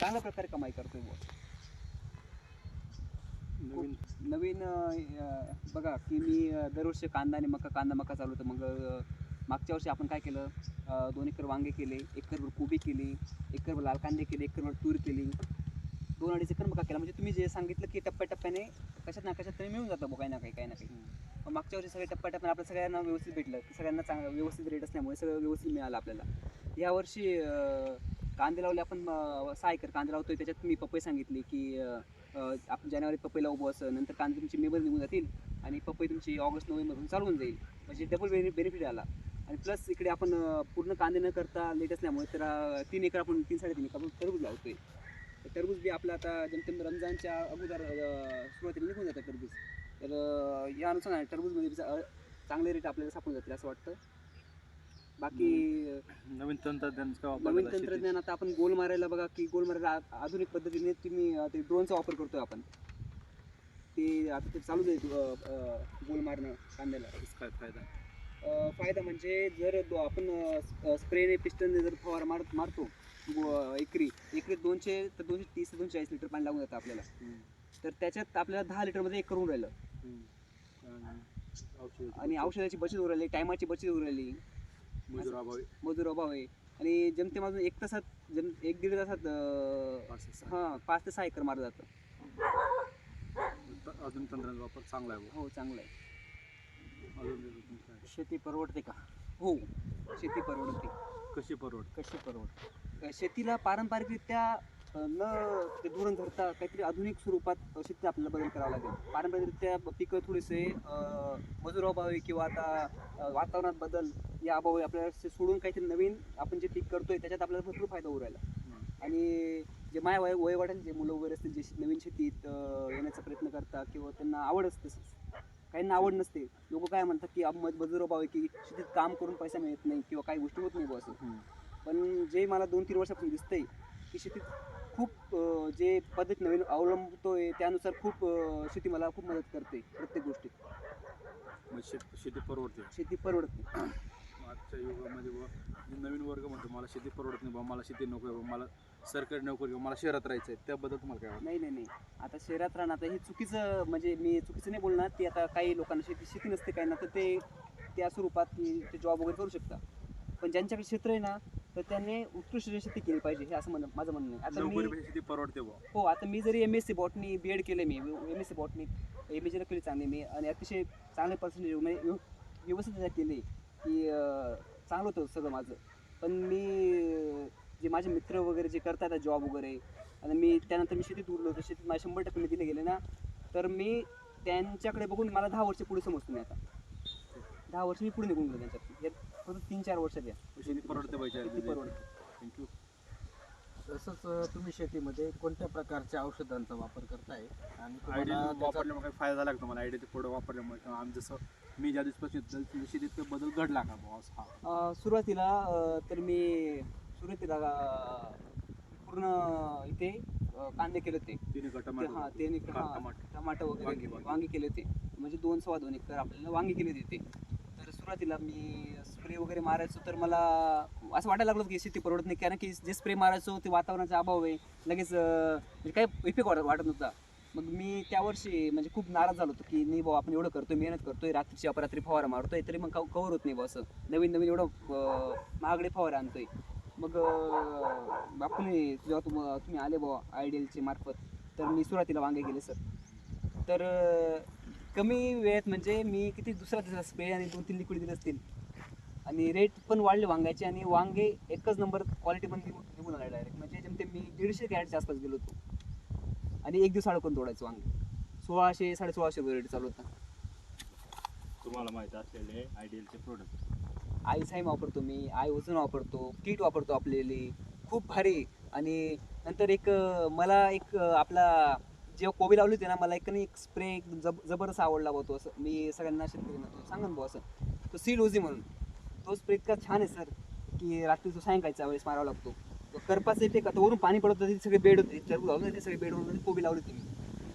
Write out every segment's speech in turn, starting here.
चांगल्या प्रकारे कमाई करतोय बुवा. नवीन नवीन अं, बघा की मी अं, दरवर्षी कांदा आणि मका कांदा मका चालू होतं. मग अं, मागच्या वर्षी आपण काय केलं? अं, दोन एकर वांगे केले एकरभर कोबी केली एकरभर लाल कांदे केले एकरभर तूर केली. दोन अडीच एकर मका केला. म्हणजे तुम्ही जे सांगितलं की टप्प्याटप्प्याने कशात ना कशात तरी मिळून जातं बुवा काही ना काही काही ना काही. मग मागच्या वर्षी सगळे टप्प्याटप्प्याने आपल्या सगळ्यांना व्यवस्थित भेटलं. सगळ्यांना चांगलं व्यवस्थित रेट असल्यामुळे सगळं व्यवस्थित मिळालं आपल्याला. यावर्षी अं, कांदे लावले आपण अं, सहा एकर कांदे लावतोय. त्याच्यात मी पपई सांगितली की आपण जानेवारी पपई लावू असं. नंतर कांदे तुमची मेमध्ये निघून जातील आणि पपई तुमची ऑगस्ट नोव्हेंबरहून चालून जाईल. म्हणजे डबल बेनि बेनिफिट आला. आणि प्लस इकडे आपण पूर्ण कांदे न करता लेट असल्यामुळे तर तीन एकर आपण तीन साडेतीन एकर आपण टरबूज लावतोय. तर टरबूज बी आपलं आता जेमतेम रमजानच्या अगोदर सुरुवातीला निघून जातं टरबूज. तर या अनुसार टरबूजमध्ये चांगले रेट आपल्याला सापडून जातील असं वाटतं. बाकी नवीन तंत्रज्ञान नवीन? तंत्रज्ञान आता आपण गोल मारायला बघा की गोल मारायला आधुनिक पद्धतीने तुम्ही ते ड्रोनचा वापर करतोय आपण. ते आता ते चालू अं, गोल मारणं कांद्याला. काय फायदा? फायदा म्हणजे जर दो- आपण स्प्रेने पिस्टनने जर फवारा मार मारतो एकरी एकरी दोनशे तर दोनशे तीस ते दोनशे चाळीस लिटर पाणी लागून जातं आपल्याला. तर त्याच्यात आपल्याला दहा लिटरमध्ये एक करून राहिलं. आणि औषधाची बचत होऊ राहिली टायमाची बचत होऊ राहिली मजूर अभावी मजूर अभाव आहे आणि जमते माझून एक तासात जम एक दीड तासात अं, पाच ते सहा. हां पाच ते सहा एकर मारलं जातं. त- अजून तंत्रज्ञान वापर चांगला आहे. हो चांगलं आहे. अजून अजून काय? शेती परवडते का? हो शेती परवडते. कशी परवड कशी परवडते? अ, शेतीला पारंपरिकरित्या न ते धोरण धरता काहीतरी आधुनिक स्वरूपात अ, शेतीत आपल्याला बदल करावा लागेल. पारंपरिकरित्या पिकं थोडेसे अ, मजूर अभावी किंवा आता वातावरणात बदल या अभावी आपल्याला से- सोडून काहीतरी नवीन आपण जे पीक करतोय त्याच्यात आपल्याला भरपूर फायदा होऊ राहिला. आणि जे माय वय वय वाटेल जे मुलं वगैरे असतील जे नवीन शेतीत येण्याचा प्रयत्न करतात किंवा त्यांना आवड असते. काहींना आवड नसते. लोक काय म्हणतात की अब मज- मजूर अभाव आहे की शेतीत काम करून पैसा मिळत नाही किंवा काही गोष्टी होत नाही असं. पण जे मला दोन तीन वर्षापासून दिसतंय की शेतीत खूप जे पद्धत नवीन अवलंबतोय त्यानुसार खूप शेती मला खूप मदत करते प्रत्येक गोष्टीत. मग शेत शेती परवडते. शेती परवडते. आजच्या युगामध्ये जे नवीन वर्ग म्हणतो मला शेती परवडत नाही बा मला शेती नको आहे बुवा, मला सरकारी नोकरी किंवा मला शहरात राहायचं आहे त्याबद्दल तुम्हाला काय नाही नाही नाही. आता शहरात राहणं आता हे चुकीचं म्हणजे मी चुकीचं नाही बोलणार ते आता काही लोकांना शेती शेती नसते काही ना तर ते त्या स्वरूपात ते जॉब वगैरे करू शकतात. पण ज्यांच्याकडे क्षेत्र आहे ना तर त्यांनी उत्कृष्ट शेती केली पाहिजे हे असं म्हणणं माझं म्हणणं आहे. आता मी शेती परवडते बुवा. हो आता मी जरी M S C botany B Ed केलं मी M S C botany M S केली चांगली मी आणि अतिशय चांगले पर्सेंटेज म्हणजे व्यव- व्यवस्थित केले की अं, चांगलं होतं सगळं माझं. पण मी अं, जे माझे मित्र वगैरे जे करतात जॉब वगैरे आणि मी त्यानंतर मी शेतीत उरलो तर शेतीत माझे शंभर टक्के मी दिले गेले ना तर मी त्यांच्याकडे बघून मला दहा वर्ष पुढे समजतो मी आता. दहा वर्ष मी पुढे निघून गेलो त्यांच्यात यात फक्त तीन चार वर्षात या शेती परवडते पाहिजे शेती परवडते? थँक्यू तसंच तुम्ही शेतीमध्ये कोणत्या प्रकारच्या औषधांचा वापर करताय? आणि आयडिया तुम्हाला त्याचा- वापरल्यामुळे काही फायदा झाला का तुम्हाला? आयडियाचे प्रोडक्ट वापरल्यामुळे? किंवा आम्ही जसं मी ज्या दिवसापासून येतो, त्या दिवशी शेतीत काही बदल घडला का बॉस हा. अ, सुरुवातीला अ, तर मी सुरुवातीला अ, पूर्ण इथे अ, कांदे केले होते. तिने ते हा ते टमाटर टमाटर वांगी, वगैरे वांगी. वांगी. केले होते. म्हणजे दोन सव्वा दोन एकर आपल्याला वांगी केले होते ते सुरुवातीला मी स्प्रे वगैरे मारायचो तर मला असं वाटायला लागलं की शेती परवडत नाही कारण की जे स्प्रे मारायचो ते वातावरणाचा अभाव आहे लगेच म्हणजे काही इफेक्ट वाटत वाटत नव्हता. मग मी त्या वर्षी म्हणजे खूप नाराज झालो होतो की नाही भाऊ आपण एवढं करतोय मेहनत करतोय रात्रीची अपरात्री फवारा मारतोय तरी मग कवर होत नाही भाऊ असं. नवीन नवीन एवढं महागडे फवारा आणतोय. मग आपण जेव्हा तुम तुम्ही आले बुवा आयडियलचे मार्फत तर मी सुरुवातीला वांगे गेले सर. तर कमी वेळेत म्हणजे मी किती दुसरा तिसरा स्प्रे आणि दोन तीन लिक्विड दिले असतील. आणि रेट पण वाढले वांग्याचे आणि वांगे एकच नंबर क्वालिटी पण निघून आले डायरेक्ट म्हणजे जेमते मी दीडशे कॅरेटच्या आसपास गेलो होतो. आणि एक दिवस अडकून तोडायचं वांगे. सोळाशे साडे सोळाशे रुपये रेट चालू होता. तुम्हाला माहिती असलेले आयडियलचे प्रोडक्ट आई साईम वापरतो मी. आई वजन वापरतो. किट वापरतो आपलेली खूप भारी. आणि नंतर एक मला एक आपला जेव्हा कोबी लावली होती ना मला एक नाही एक स्प्रे एक जब जबरदस्त आवडला होतो असं. मी सगळ्यांना शेतकऱ्यांना तो सांगा ना भाऊ असं. तो सीड ओझी म्हणून. तो स्प्रे इतका छान आहे सर की रात्री तो सायंकाळच्या वेळेस मारावा लागतो. करपाचं इथे का तो वरून पाणी पडत होतं सगळे बेड होते. टरबूज लावून होते सगळे बेडवर कोबी लावली होती मी.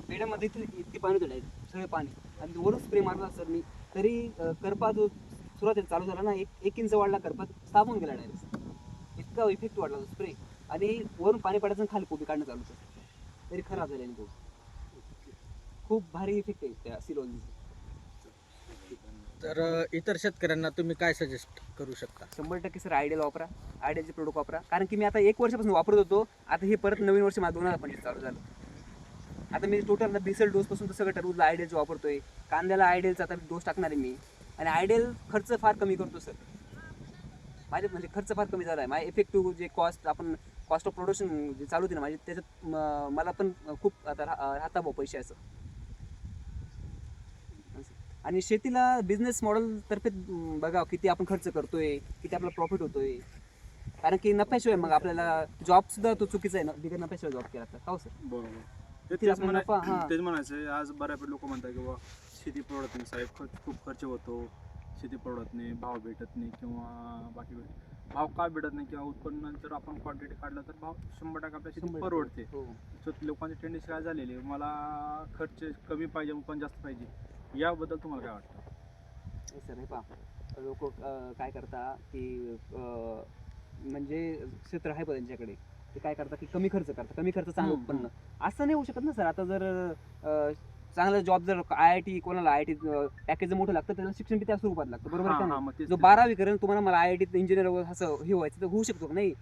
बेडामध्ये इथे इतकी पाणी होतं direct, सगळे पाणी. आणि वरून स्प्रे मारला सर मी. तरी करपा जो सुरुवातीला चालू झाला ना एक एक इंच वाढला करपा साबून गेला डायरेक्ट इतका इफेक्ट वाढला तो स्प्रे आणि वरून पाणी पडायचं खाली कोबी काढणं चालू होतं. तरी खराब झालेली कोबी खूप भारी इफेक्ट आहे त्या सिलोन तर अ, इतर शेतकऱ्यांना तुम्ही काय सजेस्ट करू शकता? शंभर टक्के सर आयडियल वापरा. आयडियलचे प्रोडक्ट वापरा. कारण की मी आता एक वर्षापासून वापरत होतो. आता हे परत नवीन वर्ष माझं दोन हजार पंचवीस चालू झालं. आता मी टोटल बेसल डोस पासून तर सगळं टरबूजला आयडियलचं वापरतोय. कांद्याला आयडियलचा आता डोस टाकणार आहे मी. आणि आयडियल खर्च फार कमी करतो सर माझे म्हणजे खर्च फार कमी झाला आहे माझे इफेक्टिव्ह जे कॉस्ट आपण कॉस्ट ऑफ प्रोडक्शन जे चालू होते ना माझे त्याच्यात म- मला पण खूप आता रा- राहता भाऊ पैसे असं. आणि शेतीला बिझनेस मॉडेल तर्फे बघा किती आपण खर्च करतोय किती आपला प्रॉफिट होतोय. कारण की नफ्याशिवाय मग आपल्याला जॉब सुद्धा तो चुकीचा आहे ना बिगर नफ्याशिवाय जॉब केला तर. हो सर बरोबर. ते तेच आपला म्हणा- नफा, हा. तेच म्हणायचं आहे, आज बऱ्यापैकी लोक म्हणतात की बाबा शेती परवडत नाही साहेब खर्च खूप खर्च होतो. शेती परवडत नाही भाव भेटत नाही किंवा बाकी भेट भाव का भेटत नाही किंवा उत्पन्न जर आपण क्वांटिटी काढलं तर भाव शंभर टक्के आपल्या शेती परवडते. हो. लोकांची टेंडन्सी काय झालेली आहे? मला खर्च कमी पाहिजे उत्पन्न जास्त पाहिजे. याबद्दल तुम्हाला काय वाटतं? सर हे पहा लोक काय करता की अं, म्हणजे क्षेत्र आहे पण त्यांच्याकडे. ते काय करतात की कमी खर्च करतात कमी खर्च चांगलं हम्म, उत्पन्न. असं नाही होऊ शकत ना सर. आता जर अं, चांगला जॉब जर आय आय टी कोणाला आय आय टी पॅकेज मोठं लागतं त्याला शिक्षण बी त्या स्वरूपात लागतं. बरोबर आहे का हां, नाही? हां, मग तेच- जो बारावी करेल तुम्हाला मला आय आय टीत इंजिनियर असं हे व्हायचं तर होऊ शकतो का? नाही.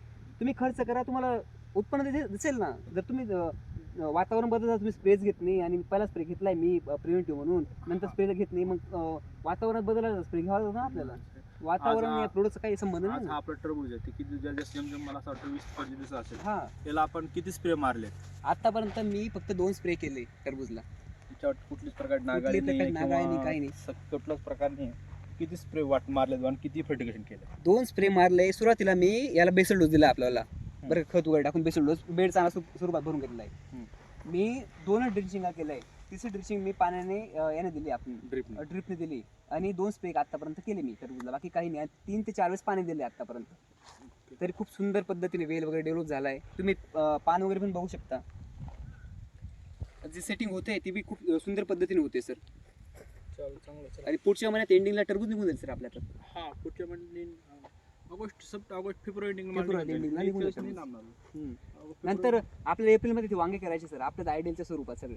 तुम्ही खर्च करा तुम्हाला उत्पन्न दिसे- दिसेल ना. जर तुम्ही अं, वातावरण बदलता तुम्ही स्प्रेच घेत नाही आणि पहिला स्प्रे घेतलाय मी प्रिव्हेंटिव्ह म्हणून. नंतर स्प्रे घेत नाही मग अं, वातावरणात बदलायला स्प्रे घ्यावा लागतो ना आपल्याला. वातावरण या प्रोडक्टचा काही संबंध नाही हा ना. आपला टरबूज आहे ते किती ज्या जास्त जमजम मला असं वाटतं वीस पंचवीस दिवस असेल. हा. त्याला आपण किती स्प्रे मारले आतापर्यंत मी फक्त दोन स्प्रे केले टरबूजला. त्याच्यावर कुठलीच प्रकार कुठली नागाळी नाही नागाळी नाही, काही नाही. कुठलाच प्रकार नाही. किती स्प्रे वाट मारले आणि किती फर्टिगेशन केलं? दोन स्प्रे मारले. सुरुवातीला मी याला बेसल डोस दिला आपल्याला. बरं खत वगैरे टाकून बेसल डोस बेड चांगला स्वरूप- स्वरूपात भरून घेतलाय. मी दोन ड्रिचिंग केलंय. तिसरी ड्रिचिंग मी पाण्याने अं, याने दिली आपण. ड्रिप ड्रिपने दिली. आणि दोन स्प्रे आतापर्यंत केले मी टरबूजला. बाकी काही नाही. आणि तीन ते चार वेळेस पाणी दिले आतापर्यंत तरी खूप सुंदर पद्धतीने वेल वगैरे डेव्हलप झालाय. तुम्ही अं, पान वगैरे पण बघू शकता. जी सेटिंग होते ती बी खूप अं, सुंदर पद्धतीने होते सर चांगलं आणि पुढच्या महिन्यात एंडिंगला टरबूज निघून जाईल सर आपल्याकडे. हा पुढच्या महिन्यात ऑगस्ट सप्ट ऑगस्ट फेब्रुवारी निघून जातं. नंतर आपल्याला एप्रिलमध्ये ते वांगे करायचे सर. आपल्याच आयडियलच्या स्वरूपात सगळे.